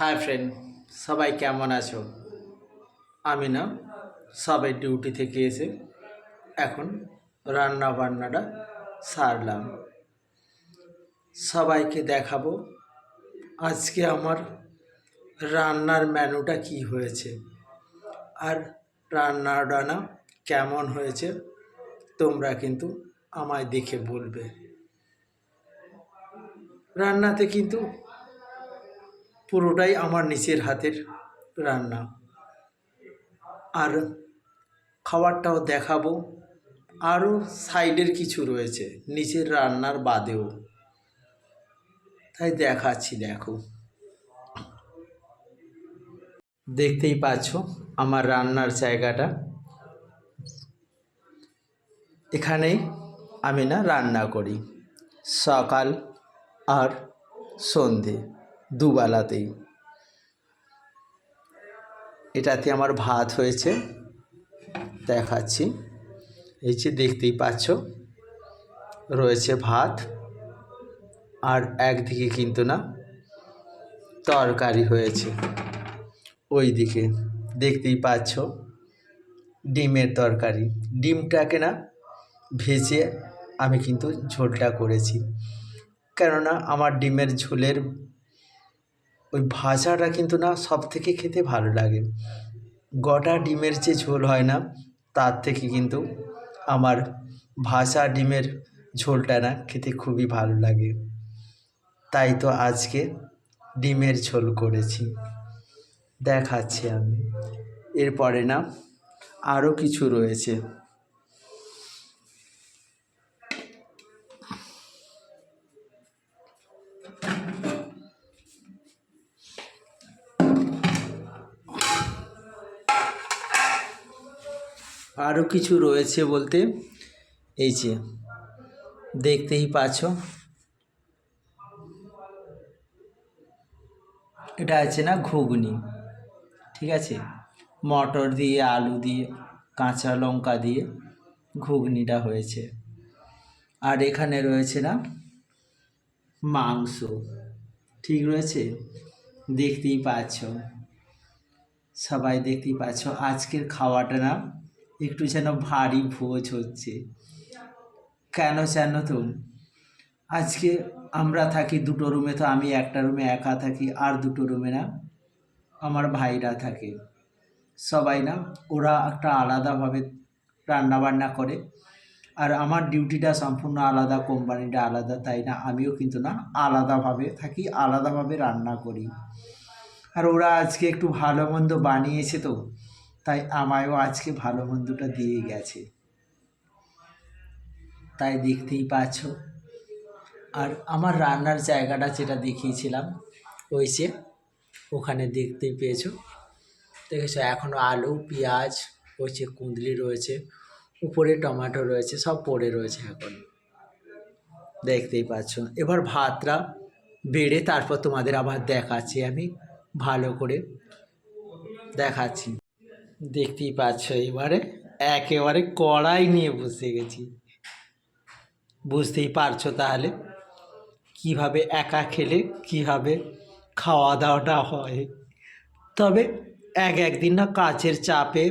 Hi friend, সবাই কেমন আছো? আমি না সবাই ডিউটি থেকে এসে এখন রান্না বান্নাটা সারলাম। সবাইকে দেখাবো আজকে আমার রান্নার মেনুটা কি হয়েছে আর রান্নাটা না কেমন হয়েছে তোমরা কিন্তু আমায় দেখে বলবে। রান্নাতে কিন্তু পুরোটাই আমার নিচের হাতের রান্না। আর খাবারটাও দেখাবো। আরও সাইডের কিছু রয়েছে নিচের রান্নার বাদেও। তাই দেখাচ্ছি, দেখো। দেখতেই পাচ্ছ আমার রান্নার জায়গাটা। এখানেই আমি না রান্না করি, সকাল আর সন্ধে। দুবেলাতেই এটাতে আমার ভাত হয়েছে, দেখাচ্ছি। এই যে দেখতেই পাচ্ছ, রয়েছে ভাত, আর একদিকে কিন্তু না তরকারি হয়েছে। ওই দিকে দেখতেই পাচ্ছ, ডিমের তরকারি। ডিমটাকে না ভেজে আমি কিন্তু ঝোলটা করেছি। কেননা আমার ডিমের ঝোলের ওই ভাজাটা কিন্তু না সব থেকে খেতে ভালো লাগে। গোটা ডিমের যে ঝোল হয় না, তার থেকে কিন্তু আমার ভাজা ডিমের ঝোলটা না খেতে খুবই ভালো লাগে। তাই তো আজকে ডিমের ঝোল করেছি। দেখাচ্ছি আমি। এরপরে না আরও কিছু রয়েছে। আরও কিছু রয়েছে বলতে। এই যে, দেখতেই পাচ্ছ। এটা আছে না ঘুগনি, ঠিক আছে? মটর দিয়ে, আলু দিয়ে, কাঁচা লঙ্কা দিয়ে ঘুগনিটা হয়েছে। আর এখানে রয়েছে না মাংস, ঠিক রয়েছে? দেখতেই পাচ্ছ। সবাই দেখতেই পাচ্ছ। আজকের খাওয়াটা না একটু যেন ভারী ভোজ হচ্ছে। কেন যেন তো? আজকে আমরা থাকি দুটো রুমে, তো আমি একটা রুমে একা থাকি, আর দুটো রুমে না আমার ভাইরা থাকে। সবাই না, ওরা একটা আলাদাভাবে রান্নাবান্না করে। আর আমার ডিউটিটা সম্পূর্ণ আলাদা, কোম্পানিটা আলাদা, তাই না? আমিও কিন্তু না, আলাদাভাবে থাকি, আলাদাভাবে রান্না করি। আর ওরা আজকে একটু ভালো মন্দ বানিয়েছে তো তাই আমায়ও আজকে ভালো মন্দটা দিয়ে গেছে। তাই দেখতেই পাচ্ছ। আর আমার রান্নার জায়গাটা যেটা দেখিয়েছিলাম, ওই যে ওখানে দেখতেই পেয়েছ। দেখেছ এখনও আলু, পেঁয়াজ, ওই যে কুঁদলি রয়েছে, উপরে টমেটো রয়েছে, সব পড়ে রয়েছে এখন। দেখতেই পাচ্ছ। এবার ভাতটা বেড়ে তারপর তোমাদের আবার দেখাচ্ছি আমি, ভালো করে দেখাচ্ছি। দেখতেই পাচ্ছ এবারে। একেবারে কড়াই নিয়ে বসে গেছি। বুঝতেই পারছ তাহলে কীভাবে একা খেলে, কীভাবে খাওয়া দাওয়াটা হয়। তবে এক একদিন না কাজের চাপে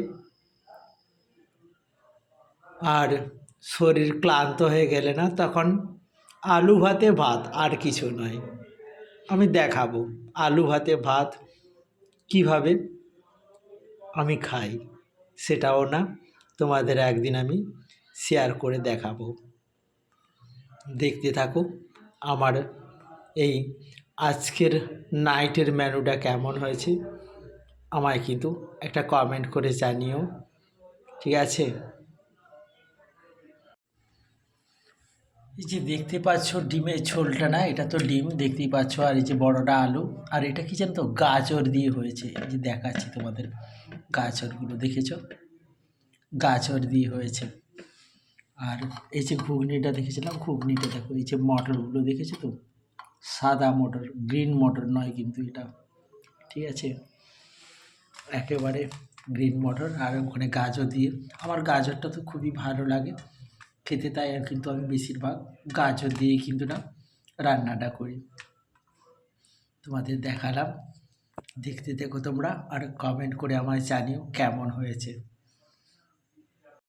আর শরীর ক্লান্ত হয়ে গেলে না তখন আলু ভাতে ভাত আর কিছু নয়। আমি দেখাবো আলু ভাতে ভাত কীভাবে আমি খাই, সেটাও না। তোমাদের একদিন আমি শেয়ার করে দেখাবো। দেখতে থাকো আমার এই আজকের নাইটের মেনুটা কেমন হয়েছে। আমায় কিন্তু একটা কমেন্ট করে জানিও। ঠিক আছে? এই যে দেখতে পাচ্ছ ডিমের ঝোলটা না, এটা তো ডিম, দেখতেই পাচ্ছ। আর এই যে বড়টা আলু, আর এটা কি জানো তো গাজর দিয়ে হয়েছে। এই যে দেখাচ্ছি তোমাদের গাজরগুলো, দেখেছ? গাজর দিয়ে হয়েছে। আর এই যে ঘুগনিটা দেখেছিলাম, ঘুগনিটা দেখো, এই যে মটরগুলো, দেখেছ তো? সাদা মটর, গ্রিন মটর নয় কিন্তু এটা, ঠিক আছে? একেবারে গ্রিন মটর, আর ওখানে গাজর দিয়ে। আমার গাজরটা তো খুবই ভালো লাগে। খেতে তাই আর কিন্তু আমি বেশিরভাগ গাজর দিয়ে কিন্তু না রান্নাটা করি। তোমাদের দেখালাম। দেখতে দেখো তোমরা আর কমেন্ট করে আমায় জানিও কেমন হয়েছে।